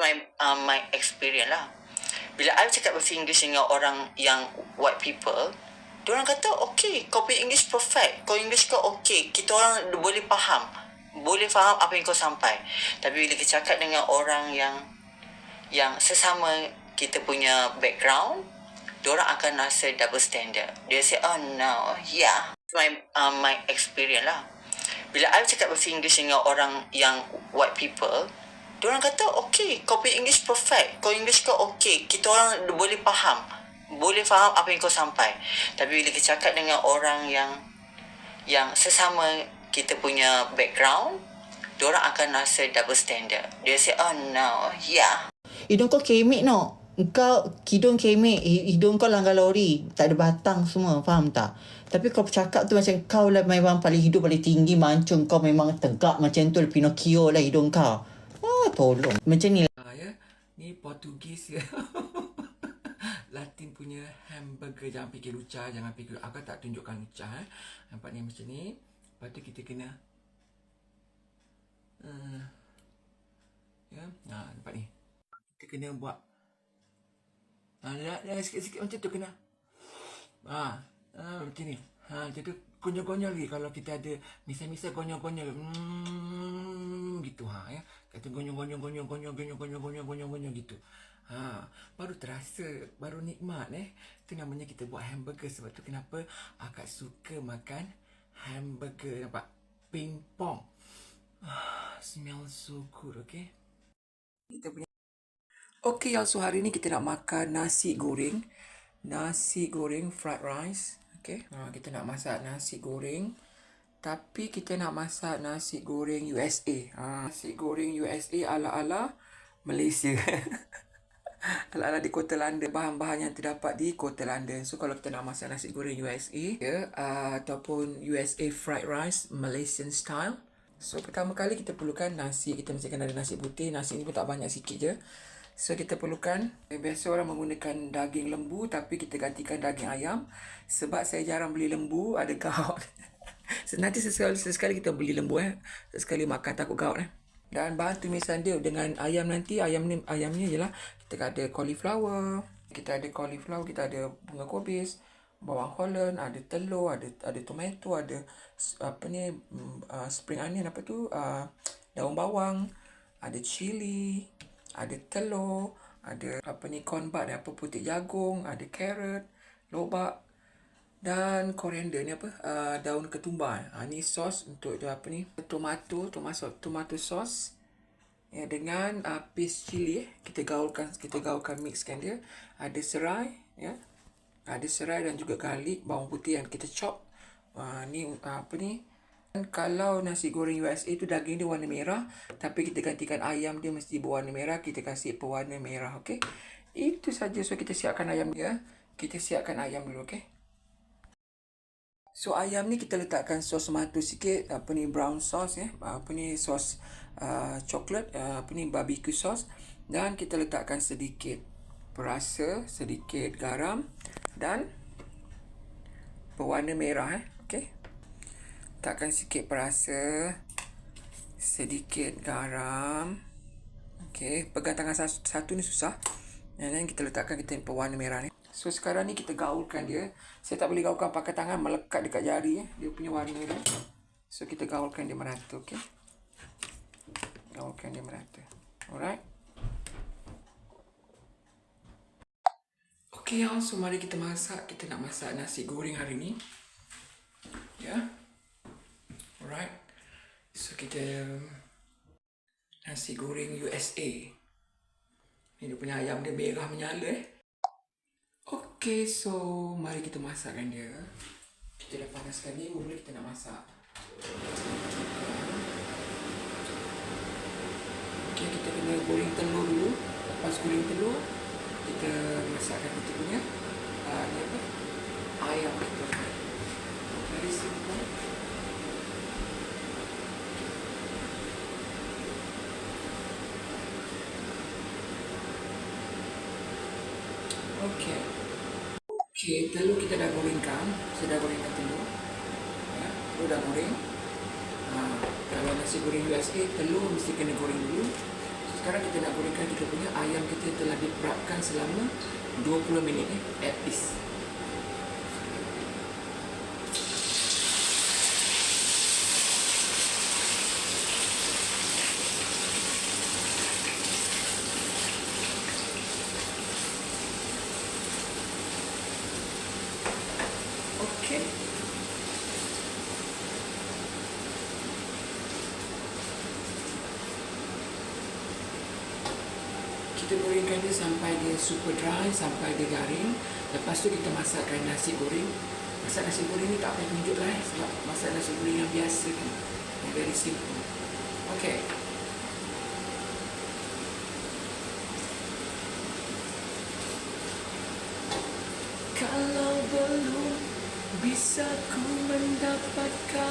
my um, my experience lah. Bila I cakap bahasa Inggeris dengan orang yang white people, diorang kata, okay, kau punya English perfect. Kau English kau okay. Kita orang boleh faham. Boleh faham apa yang kau sampai. Tapi bila kita cakap dengan orang yang yang sesama kita punya background, diorang akan rasa double standard. Dia say, oh no, yeah. My, um, my experience lah. Bila I cakap bahasa Inggeris dengan orang yang white people, diorang kata, okay, kau punya English perfect. Kau English kau okay. Kita orang boleh faham. Boleh faham apa yang kau sampai. Tapi bila kita cakap dengan orang yang yang sesama kita punya background, diorang akan rasa double standard. Dia say, oh no, yeah. Hidung kau kemek no. Kau hidung kemek, hidung kau langgar lori, tak ada batang semua, faham tak? Tapi kau bercakap tu macam kau lah memang paling hidup paling tinggi mancung kau memang tegak macam tu Pinocchio lah hidung kau. Tolong. Macam ni lah. Ah, ya. Ni Portugis ya. Latin punya hamburger jangan fikir lucah, jangan fikir aku tak tunjukkan lucah eh. Nampak ni macam ni. Lepas tu kita kena uh, ya, nah, nampak ni. Kita kena buat Ah, dah, dah sikit-sikit macam tu kena. Ah, ah macam ni. Ha, macam tu konyol-konyol lagi kalau kita ada misal-misal konyol-konyol. Hmm, gitu ha ya. Kata gonyol-gonyol gonyol-gonyol gonyol-gonyol gonyol-gonyol gonyol gitu. Ha, baru terasa, baru nikmat eh. Itu namanya kita buat hamburger sebab tu kenapa akak suka makan hamburger nampak ping pong. Ah, smell so good, okay? Kita punya Okey, so hari ni kita nak makan nasi goreng. Nasi goreng fried rice. Okey, ha, kita nak masak nasi goreng. Tapi kita nak masak nasi goreng USA. Ha, nasi goreng USA ala-ala Malaysia. ala-ala di kota London. Bahan-bahan yang terdapat di kota London. So, kalau kita nak masak nasi goreng USA ya, uh, ataupun USA fried rice Malaysian style. So, pertama kali kita perlukan nasi. Kita mesti ada nasi putih. Nasi ni pun tak banyak sikit je. So kita perlukan eh, biasa orang menggunakan daging lembu tapi kita gantikan daging ayam sebab saya jarang beli lembu ada gout. Nanti sesekali, sesekali kita beli lembu eh. Sesekali makan takut gout eh. Dan bahan tumisan dia dengan ayam nanti ayam ni ayamnya ialah kita ada cauliflower, kita ada cauliflower, kita ada bunga kobis, bawang holland, ada telur, ada ada tomato, ada apa ni uh, spring onion apa tu uh, daun bawang, ada chili, ada telur, ada apa ni corn bud, apa putih jagung, ada carrot, lobak dan koriander ni apa? Uh, daun ketumbar. Ha, ni sos untuk tu apa ni? Tomato, tomato tomato sauce ya dengan uh, paste chili. Eh. kita gaulkan kita gaulkan mixkan dia. Ada serai ya. Ada serai dan juga garlic bawang putih yang kita chop. Uh, ni uh, apa ni? Kalau nasi goreng USA tu daging dia warna merah tapi kita gantikan ayam dia mesti berwarna merah kita kasih pewarna merah okey? Itu saja. So kita siapkan ayam dia. Kita siapkan ayam dulu okey so ayam ni kita letakkan sos tomato sikit apa ni brown sauce ya apa ni sos uh, coklat uh, apa ni barbecue sauce. Dan kita letakkan sedikit perasa sedikit garam dan pewarna merah eh. Okey. Letakkan sikit perasa sedikit garam. Okey. Pegang tangan satu, satu ni susah. Dan kita letakkan kita pewarna merah ni so sekarang ni kita gaulkan dia saya tak boleh gaulkan pakai tangan melekat dekat jari eh. dia punya warna dia so kita gaulkan dia merata okey gaulkan dia merata alright Okay, so mari kita masak. Kita nak masak nasi goreng hari ni. Ya. Yeah. Alright. So kita nasi goreng USA. Ni dia punya ayam dia merah menyala eh. Okay, so mari kita masakkan dia. Kita dah panaskan ni, mula kita nak masak. Okay, kita kena goreng telur dulu. Lepas goreng telur, kita masakkan kita punya uh, apa? ayam kita. Very simple. goreng USA Telur mesti kena goreng dulu. So, Sekarang kita nak gorengkan kita punya Ayam kita telah diperapkan selama 20 minit eh, At least. Kita gorengkan dia sampai dia super dry, sampai dia garing. Lepas tu kita masakkan nasi goreng. Masak nasi goreng ni tak payah tunjuk lah eh, sebab masak nasi goreng yang biasa kan. Yang very simple. Okay. Kalau belum bisa ku mendapatkan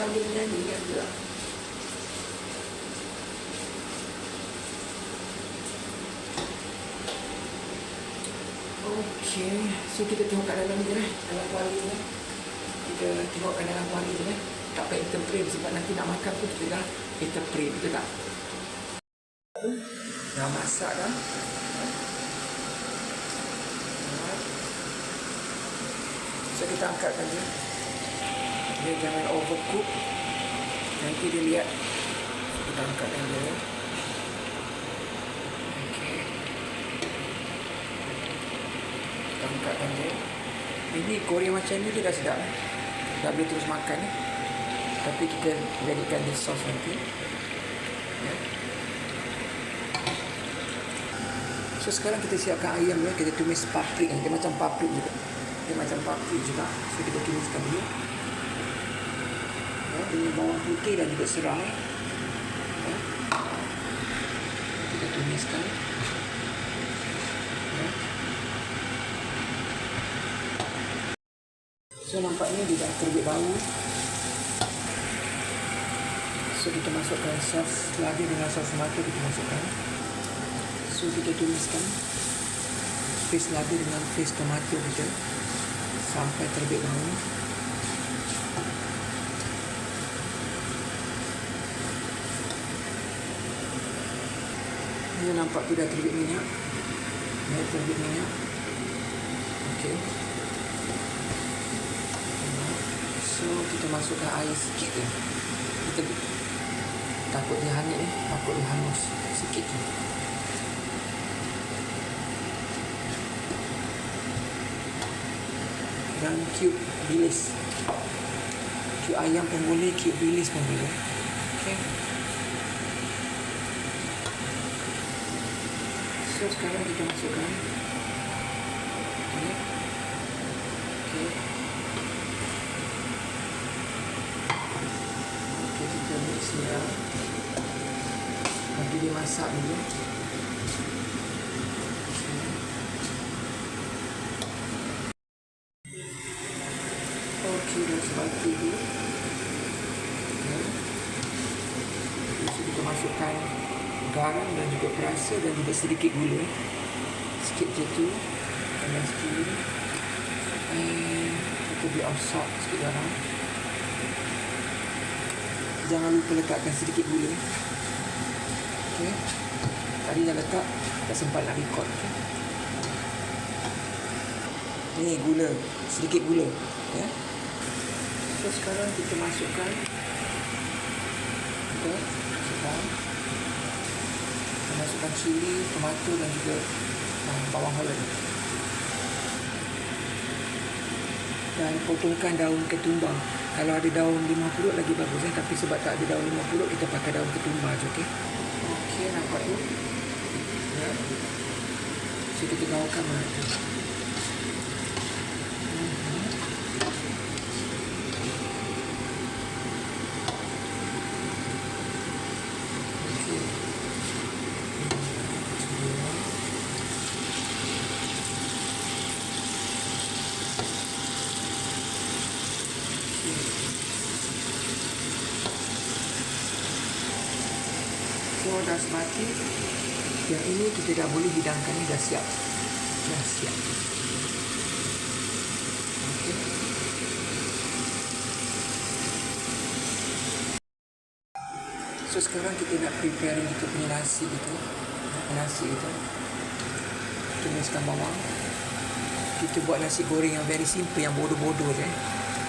Sambil nyanyi kan? Pula Okey, so kita tengok kat dalam je lah Dalam kuali ni Kita tengok kat dalam kuali je lah. Tak payah kita frame sebab nanti nak makan pun kita dah Kita frame, betul tak? Dah masak dah. So kita angkatkan dia Dia jangan overcook Nanti dia lihat Kita angkatkan dia Okay Kita angkatkan dia Ini goreng macam ni dia dah sedap eh. Dah boleh terus makan eh. Tapi kita jadikan dia sos nanti Ya So sekarang kita siapkan ayam ya. Kita tumis paprik. Dia macam paprik juga. Dia macam paprik juga. So kita tumiskan dulu. Dengan bawang putih dan juga serai. Ya. Kita tumiskan. Ya. So nampaknya dia dah terbit bau. So kita masukkan sos lagi dengan sos tomato kita masukkan. So kita tumiskan paste lagi dengan paste tomato kita sampai terbit bau. Ini nampak tu dah terbit minyak. Dah terbit minyak. Okey. So kita masukkan air sikit je. Kita takut dia hanyut eh, takut dia hangus sikit je. dan cube bilis cube ayam pun boleh cube bilis pun boleh okay. So sekarang kita masukkan okay. Okay. Okay, kita mix dia bagi dia masak dulu Okey, dah sebati tu. Ya. Lepas tu kita masukkan garam dan perasa dan juga sedikit gula. Sikit je tu. Dan sikit. And kita beri of salt sikit garam. Jangan lupa letakkan sedikit gula. Okey. Tadi dah letak, tak sempat nak record. Okay. Ni gula, sedikit gula. Ya. So sekarang kita masukkan masukkan kita masukkan cili, tomato dan juga uh, bawang holland. Dan potongkan daun ketumbar. Kalau ada daun lima purut lagi bagus eh. Tapi sebab tak ada daun lima purut kita pakai daun ketumbar je okey. Okey nampak tu. Ya. So kita gaulkan merata. telur dah yang ini kita dah boleh hidangkan ini dah siap. Dah siap. Okay. so sekarang kita nak preparing kita punya nasi itu. Nasi itu. Tumiskan bawang kita buat nasi goreng yang very simple yang bodoh-bodoh je eh.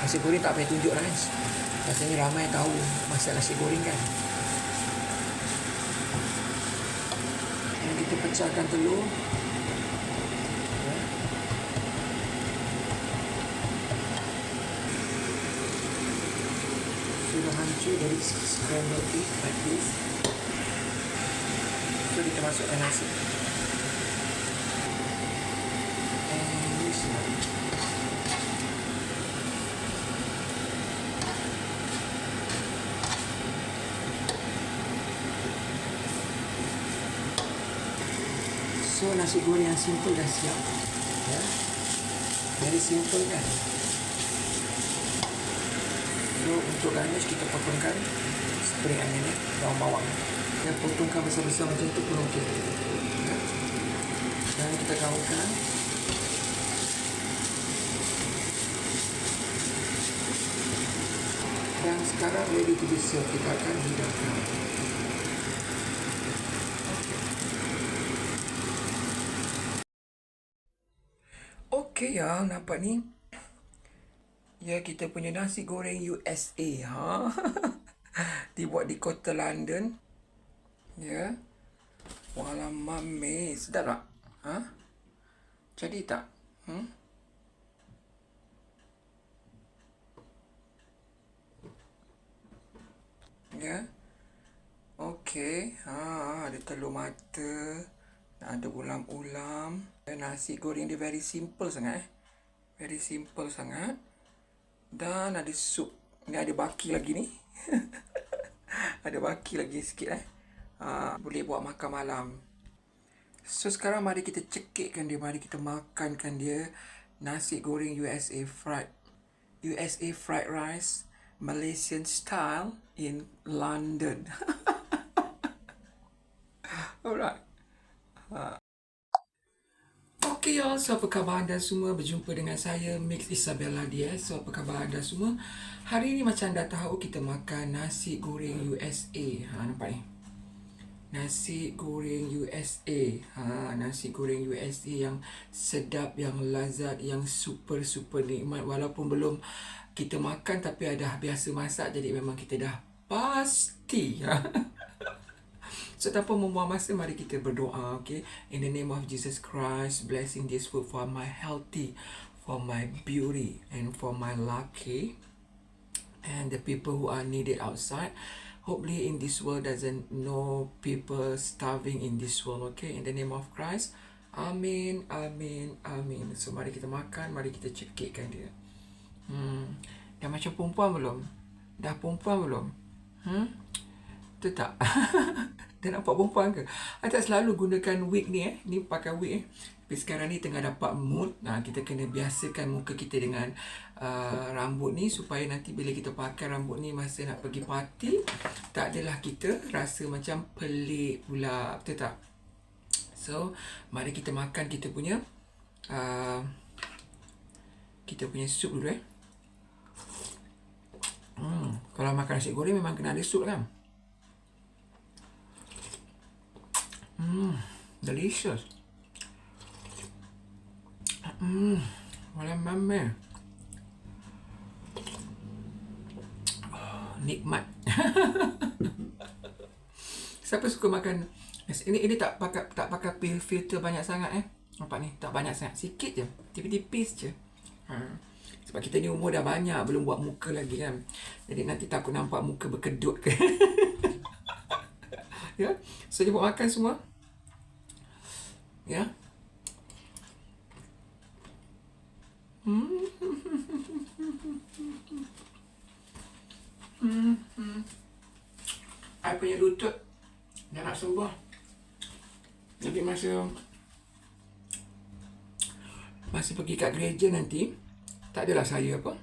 nasi goreng tak payah tunjuk lah eh. kan Rasanya ramai tahu masak nasi goreng kan. Pecahkan telur. Sudah hancur dari scrambled egg like this. So kita masukkan nasi. And this one. So nasi goreng yang simple dah siap. Ya. Very simple kan. So untuk garnish kita potongkan spring onion ni, daun bawang. Dan potongkan besar-besar macam tu pun okey. Ya. Kita gaulkan. Dan sekarang ready to be served. Kita akan hidangkan. Okey ya, nampak ni. Ya, kita punya nasi goreng USA. Ha? Dibuat di kota London. Ya. Walau mame. Sedap tak? Ha? Jadi tak? Hmm? Ya. Okey. Ha, ada telur mata. Ada ulam-ulam. Dan nasi goreng dia very simple sangat eh. Very simple sangat. Dan ada sup. Ni ada baki lagi ni. ada baki lagi sikit eh. Ha, boleh buat makan malam. So sekarang mari kita cekikkan dia. Mari kita makankan dia. Nasi goreng USA fried. USA fried rice. Malaysian style in London. Alright. Okay y'all, so apa khabar anda semua? Berjumpa dengan saya, Mix Isabella Diaz. So apa khabar anda semua? Hari ni macam anda tahu kita makan nasi goreng USA. Ha, nampak ni? Nasi goreng USA. Ha, nasi goreng USA yang sedap, yang lazat, yang super-super nikmat. Walaupun belum kita makan tapi ada biasa masak jadi memang kita dah pasti. Ha. So tanpa membuang masa mari kita berdoa okay? In the name of Jesus Christ blessing this food for my healthy for my beauty and for my lucky and the people who are needed outside hopefully in this world doesn't know people starving in this world okay? In the name of Christ amin amin amin so mari kita makan mari kita cekikkan dia. Hmm. Dah macam perempuan belum? Dah perempuan belum? Hmm? Tu tak Dah nampak perempuan ke? I tak selalu gunakan wig ni eh. Ni pakai wig eh. Tapi sekarang ni tengah dapat mood. Nah, kita kena biasakan muka kita dengan uh, rambut ni supaya nanti bila kita pakai rambut ni masa nak pergi party, tak adalah kita rasa macam pelik pula. Betul tak? So, mari kita makan kita punya uh, kita punya sup dulu eh. Hmm, kalau makan nasi goreng memang kena ada sup kan? Mmm, delicious. Mmm, boleh mame. Oh, nikmat. Siapa suka makan ini ini tak pakai tak pakai filter banyak sangat eh. Nampak ni, tak banyak sangat. Sikit je. Tipis-tipis je. Ha. Sebab kita ni umur dah banyak, belum buat muka lagi kan. Jadi nanti takut nampak muka berkedut ke. ya. So, dia buat makan semua. Ya. Hmm. Hmm. I punya lutut dah nak sembuh. Jadi masa masa pergi kat gereja nanti tak adalah saya apa.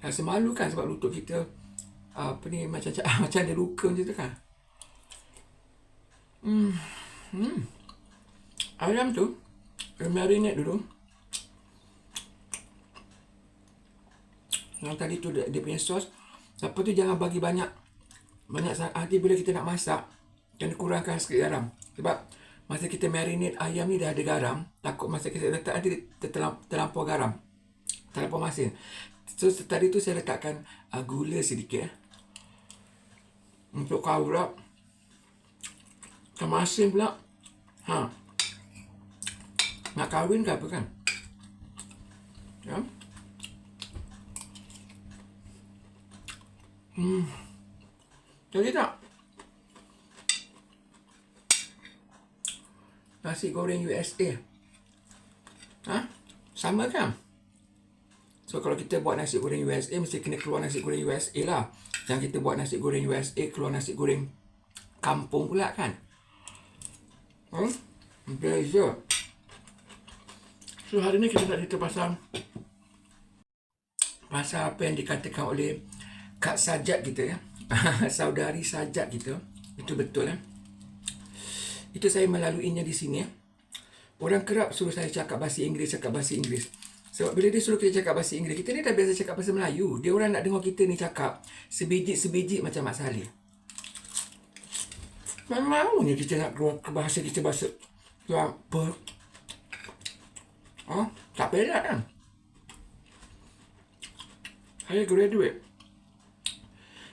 Rasa malu kan sebab lutut kita apa ni macam macam ada luka macam tu kan. Hmm. Hmm. Ayam tu marinate dulu. Yang tadi tu dia, dia punya sos. Lepas tu jangan bagi banyak banyak sa- nanti bila kita nak masak kena kurangkan sikit garam sebab masa kita marinate ayam ni dah ada garam takut masa kita letak nanti dia terlam- terlampau garam terlampau masin so tadi tu saya letakkan uh, gula sedikit eh. untuk kawrak kemasin pula ha nak kahwin ke apa kan ya hmm jadi tak nasi goreng USA ha sama kan So kalau kita buat nasi goreng USA mesti kena keluar nasi goreng USA lah. Jangan kita buat nasi goreng USA keluar nasi goreng kampung pula kan. Hmm? Beza. So hari ni kita nak cerita pasal pasal apa yang dikatakan oleh Kak Sajat kita ya. Saudari Sajat kita. Itu betul ya. Itu saya melaluinya di sini ya. Orang kerap suruh saya cakap bahasa Inggeris, cakap bahasa Inggeris. Sebab bila dia suruh kita cakap bahasa Inggeris, kita ni dah biasa cakap bahasa Melayu. Dia orang nak dengar kita ni cakap sebiji-sebiji macam Mak Saleh. Memang maunya kita nak keluar ke bahasa kita bahasa apa. Oh, tak perak kan? Saya graduate.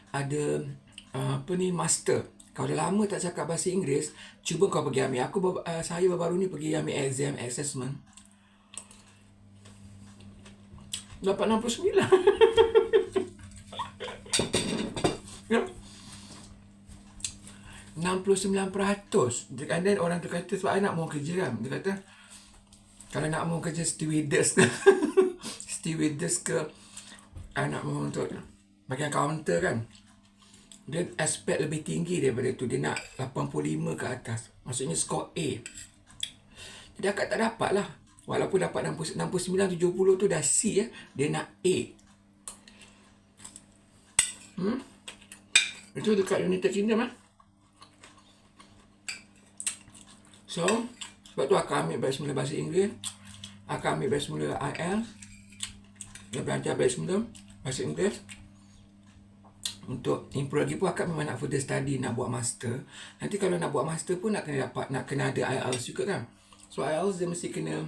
Ada uh, apa ni master. Kalau dah lama tak cakap bahasa Inggeris, cuba kau pergi ambil. Aku uh, saya baru-baru ni pergi ambil exam assessment. Dapat 69. ya. 69%. And then orang tu kata sebab I nak mau kerja kan. Dia kata kalau nak mau kerja stewardess ke stewardess ke I nak mau untuk bagian counter kan. Dia aspek lebih tinggi daripada tu. Dia nak 85 ke atas. Maksudnya skor A. Jadi akak tak dapat lah. Walaupun dapat 60, 69, 70 tu dah C ya. Dia nak A. Hmm? Itu dekat United Kingdom eh. So, sebab tu akak ambil baik semula bahasa Inggeris. Akak ambil baik semula IELTS. Dia belajar baik semula bahasa Inggeris. Untuk improve lagi pun akak memang nak further study, nak buat master. Nanti kalau nak buat master pun nak kena dapat, nak kena ada IELTS juga kan. So IELTS dia mesti kena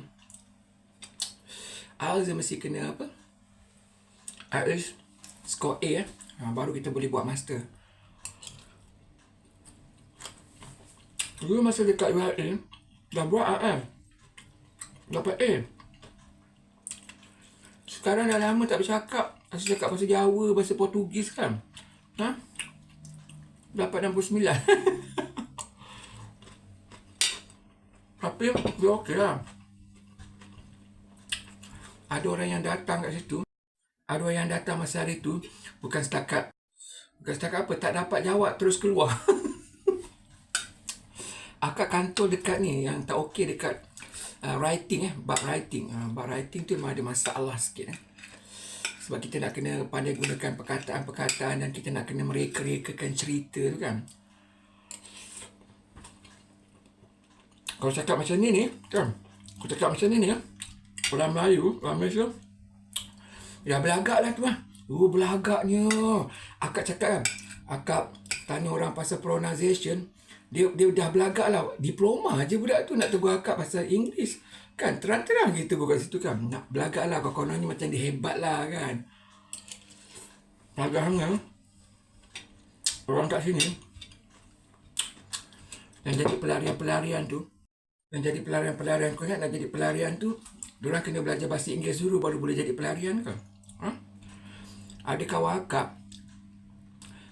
IELTS dia mesti kena apa? Least score A eh. Ha, baru kita boleh buat master. Dulu masa dekat Dah buat AM. Dapat A. Sekarang dah lama tak bercakap. Asyik cakap bahasa Jawa, bahasa Portugis kan. Ha? Dapat 69. Tapi dia okey lah. Ada orang yang datang kat situ. Ada orang yang datang masa hari tu. Bukan setakat. Bukan setakat apa. Tak dapat jawab terus keluar. Akak kantor dekat ni yang tak okey dekat uh, writing eh. Bab writing. Uh, bab writing tu memang ada masalah sikit eh. Sebab kita nak kena pandai gunakan perkataan-perkataan dan kita nak kena mereka-rekakan cerita tu kan. Kalau cakap macam ni ni, kan? Aku cakap macam ni ni, kan? Orang Melayu, orang Malaysia, ya belagak lah tu lah. Oh, belagaknya. Akak cakap kan, akak tanya orang pasal pronunciation, dia dia dah belagak lah. Diploma je budak tu nak tegur akak pasal Inggeris. Kan, terang-terang kita tegur kat situ kan. Nak belagak lah, kau kononnya macam dia hebat lah kan. Agaknya, orang kat sini, yang jadi pelarian-pelarian tu, yang jadi pelarian-pelarian kau ingat nak jadi pelarian tu Diorang kena belajar bahasa Inggeris dulu baru boleh jadi pelarian ke? Ha? Ada kawan akak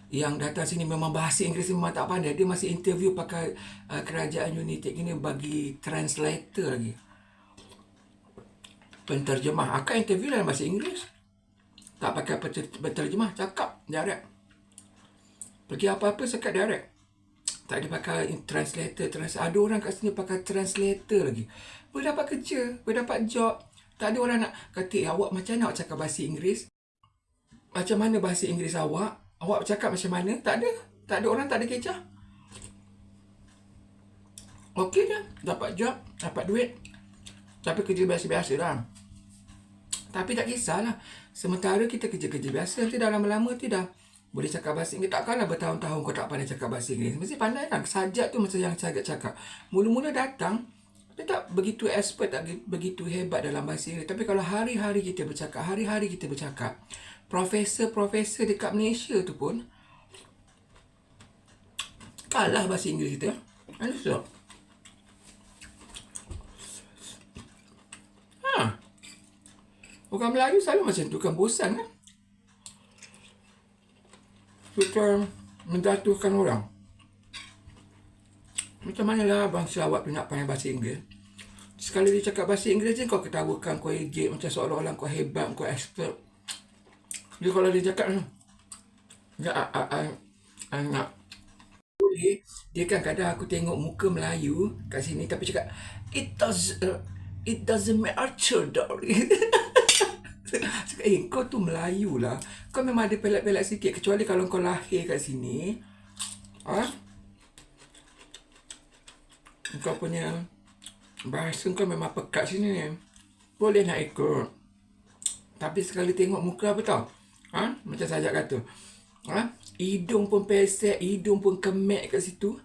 yang datang sini memang bahasa Inggeris memang tak pandai. Dia masih interview pakai uh, kerajaan United ini bagi translator lagi. Penterjemah. Akak interview dalam bahasa Inggeris. Tak pakai penter- penterjemah. Cakap direct. Pergi apa-apa sekat direct. Tak ada pakai translator, translator. Ada orang kat sini pakai translator lagi. Boleh dapat kerja, boleh dapat job. Tak ada orang nak kata, eh, awak macam mana awak cakap bahasa Inggeris? Macam mana bahasa Inggeris awak? Awak cakap macam mana? Tak ada. Tak ada orang tak ada kecah. Okey je. Dapat job, dapat duit. Tapi kerja biasa-biasa lah. Tapi tak kisahlah. Sementara kita kerja-kerja biasa, nanti dah lama-lama tu dah boleh cakap bahasa Inggeris. Takkanlah bertahun-tahun kau tak pandai cakap bahasa Inggeris. Mesti pandai kan. Sajak tu macam yang sajak cakap. Mula-mula datang, dia tak begitu expert, tak begitu hebat dalam bahasa Inggeris. Tapi kalau hari-hari kita bercakap, hari-hari kita bercakap, profesor-profesor dekat Malaysia tu pun kalah bahasa Inggeris kita. Understood? Ha. Orang Melayu selalu macam tu kan bosan kan? Suka menjatuhkan orang. Macam mana lah bangsa awak tu nak pandai bahasa Inggeris? Sekali dia cakap bahasa Inggeris je kau ketawakan, kau ejek macam seolah-olah kau hebat, kau expert. Dia kalau dia cakap Ya, I, nak boleh. Dia kan kadang aku tengok muka Melayu kat sini tapi cakap it does uh, it doesn't matter darling cakap eh kau tu Melayu lah. Kau memang ada pelak-pelak sikit kecuali kalau kau lahir kat sini ha? Kau punya bahasa kau memang pekat sini. Ni boleh nak ikut. Tapi sekali tengok muka apa tau ha? Macam saja kata. Ha? Hidung pun pesek hidung pun kemek kat situ.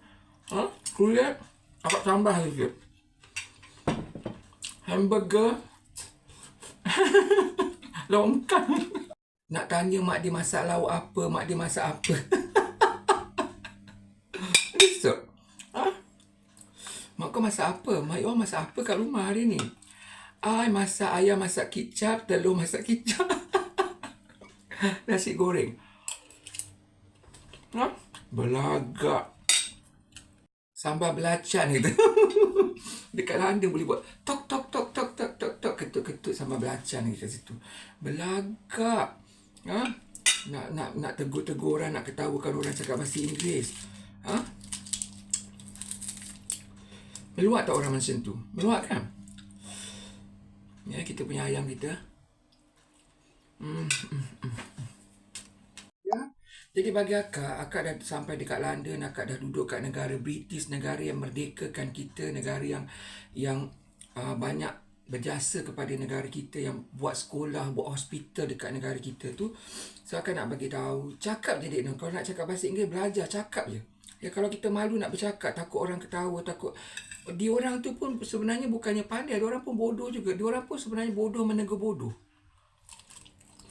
Ha? Kulit agak tambah sikit. Hamburger. Longkang. Nak tanya mak dia masak lauk apa mak dia masak apa? Besok. Ha? Mak kau masak apa? Mak kau masak apa kat rumah hari ni? Ai masak ayam masak kicap, telur masak kicap. Nasi goreng. Ha? Belagak. Sambal belacan gitu. Dekat London boleh buat tok tok tok tok tok tok tok ketut ketut sambal belacan kat situ. Belagak. Ha? Nak nak nak tegur-tegur orang, nak ketawakan orang cakap bahasa Inggeris. Ha? Meluat tak orang macam tu? Meluat kan? Ya, kita punya ayam kita. Hmm. Bagi akak, akak dah sampai dekat London, akak dah duduk kat negara British, negara yang merdekakan kita, negara yang yang uh, banyak berjasa kepada negara kita yang buat sekolah, buat hospital dekat negara kita tu. So akak nak bagi tahu, cakap je dek. Kalau nak cakap bahasa Inggeris, belajar cakap je. Ya kalau kita malu nak bercakap, takut orang ketawa, takut dia orang tu pun sebenarnya bukannya pandai, dia orang pun bodoh juga. Dia orang pun sebenarnya bodoh menegur bodoh.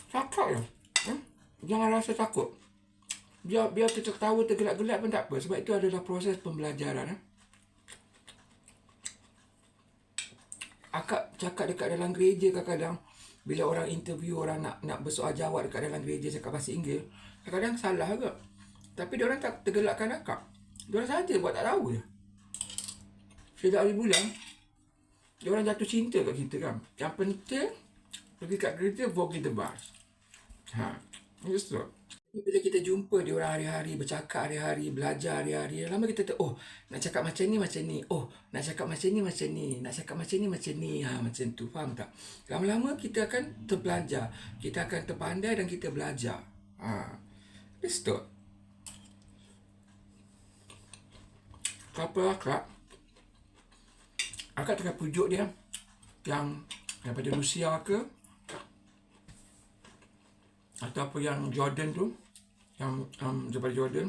Cakap je. Hmm? Jangan rasa takut. Biar, biar kita ketawa tergelak-gelak pun tak apa. Sebab itu adalah proses pembelajaran. Eh? Akak cakap dekat dalam gereja kadang-kadang. Bila orang interview, orang nak nak bersoal jawab dekat dalam gereja cakap bahasa Inggeris. Kadang-kadang salah juga. Tapi dia orang tak tergelakkan akak. Dia orang saja buat tak tahu je. Tak boleh bilang. Dia orang jatuh cinta kat kita kan. Yang penting, pergi kat walk in the bus. Ha. So. Bila kita jumpa dia orang hari-hari, bercakap hari-hari, belajar hari-hari, lama kita tu, oh, nak cakap macam ni, macam ni. Oh, nak cakap macam ni, macam ni. Nak cakap macam ni, macam ni. Ha, macam tu. Faham tak? Lama-lama kita akan terbelajar. Kita akan terpandai dan kita belajar. Ha. Just so. Apa akak? Akak tengah pujuk dia yang daripada Rusia ke atau apa yang Jordan tu yang um, daripada Jordan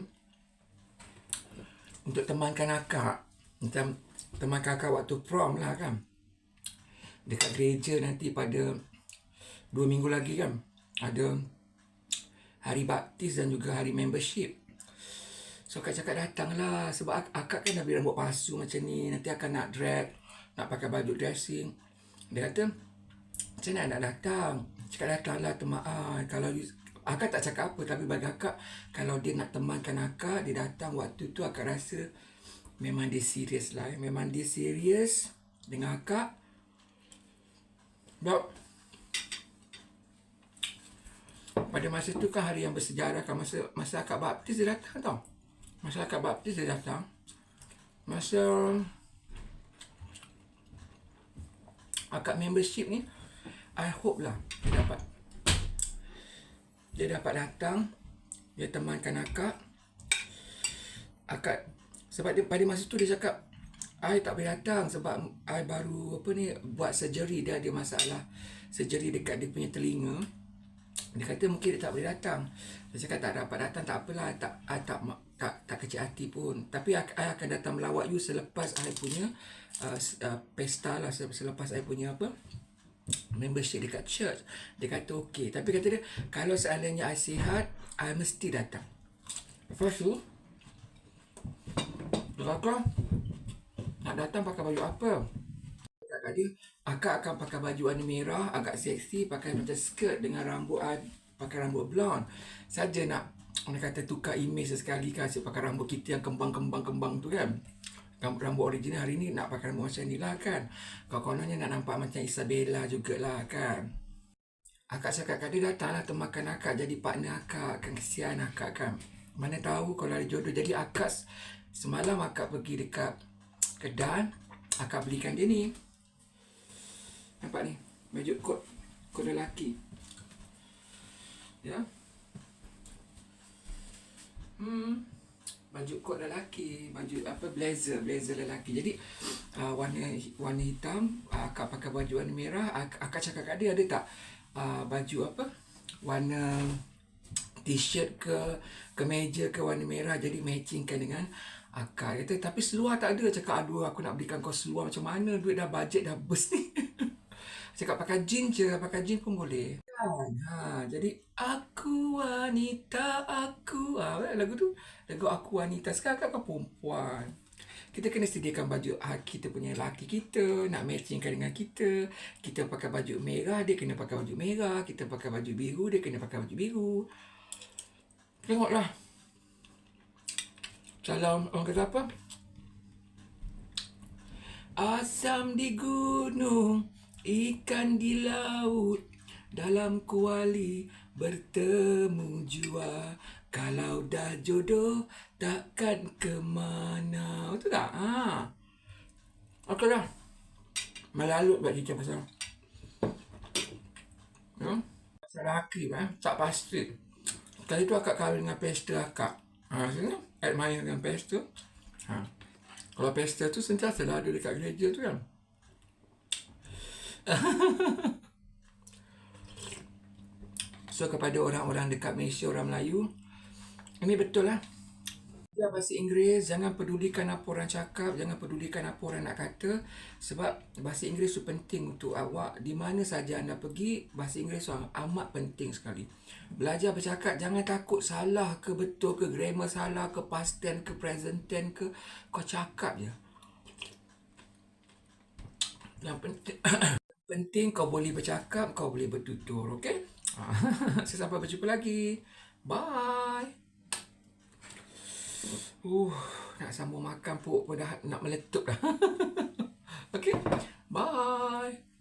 untuk temankan akak. Macam temankan akak waktu prom lah kan. Dekat gereja nanti pada dua minggu lagi kan. Ada hari baptis dan juga hari membership. So akak cakap datang lah. Sebab ak- akak kan dah beli rambut palsu macam ni. Nanti akan nak drag Nak pakai baju dressing. Dia kata Macam mana nak datang? Cakap datang lah teman ah, Kalau you, Akak tak cakap apa Tapi bagi akak Kalau dia nak temankan akak Dia datang waktu tu akak rasa Memang dia serius lah. Eh. Memang dia serius Dengan akak. Sebab pada masa tu kan hari yang bersejarah kan masa masa akak baptis dia datang tau. Masa akak baptis dia datang. Masa akak membership ni I hope lah dia dapat dia dapat datang dia temankan akak akak sebab dia pada masa tu dia cakap I tak boleh datang sebab I baru apa ni buat surgery dia ada masalah surgery dekat dia punya telinga Dia kata mungkin dia tak boleh datang. Saya cakap tak dapat datang tak apalah. Tak I tak ma- tak tak kecil hati pun. Tapi I, I akan datang melawat you selepas I punya uh, uh, pesta lah se- selepas I punya apa membership dekat church. Dia kata okey. Tapi kata dia kalau seandainya I sihat, I mesti datang. Lepas tu kata nak datang pakai baju apa? Kata dia, akak akan pakai baju warna merah, agak seksi, pakai macam skirt dengan rambut ah, pakai rambut blonde. Saja nak orang kata tukar image sesekali kan asyik pakai rambut kita yang kembang-kembang-kembang tu kan. Rambut, rambut original hari ni nak pakai rambut macam ni lah kan. Kau kononnya nak nampak macam Isabella jugalah kan. Akak cakap kat dia datanglah temakan akak jadi partner akak kan kesian akak kan. Mana tahu kalau ada jodoh jadi akak semalam akak pergi dekat kedai akak belikan dia ni. Nampak ni baju kot kot lelaki. Ya. Hmm. Baju kot lelaki, baju apa blazer, blazer lelaki. Jadi uh, warna warna hitam, uh, akak pakai baju warna merah, akak, akak cakap kat dia ada tak? Uh, baju apa? Warna t-shirt ke kemeja ke warna merah jadi matchingkan dengan akak. Kata tapi seluar tak ada. Cakap aduh aku nak belikan kau seluar. Macam mana duit dah bajet dah habis ni cakap pakai jeans je pakai jeans pun boleh. Kan? Ha jadi aku wanita aku ha lagu tu? Lagu aku wanita. Sekarang kan perempuan. Kita kena sediakan baju ah, kita punya laki kita nak matchingkan dengan kita. Kita pakai baju merah dia kena pakai baju merah. Kita pakai baju biru dia kena pakai baju biru. Tengoklah. Salam orang kata apa? Asam di gunung, ikan di laut, dalam kuali bertemu jua. Kalau dah jodoh, takkan ke mana. Betul tak? Ha. Okey lah. Melalut buat cerita pasal. Ya? Pasal lelaki eh? Tak pasti. Kali tu akak kahwin dengan pesta akak. Ha, sini admire dengan pesta. Ha. Kalau pesta tu sentiasa lah ada dekat gereja tu kan. so kepada orang-orang dekat Malaysia, orang Melayu, ini betul lah. Belajar bahasa Inggeris, jangan pedulikan apa orang cakap, jangan pedulikan apa orang nak kata sebab bahasa Inggeris tu penting untuk awak di mana saja anda pergi, bahasa Inggeris tu amat penting sekali. Belajar bercakap, jangan takut salah ke betul ke grammar salah ke past tense ke present tense ke kau cakap je. Yang penting penting kau boleh bercakap, kau boleh bertutur, okey? Saya sampai berjumpa lagi. Bye. Uh, nak sambung makan pun, pun dah nak meletup dah. okey? Bye.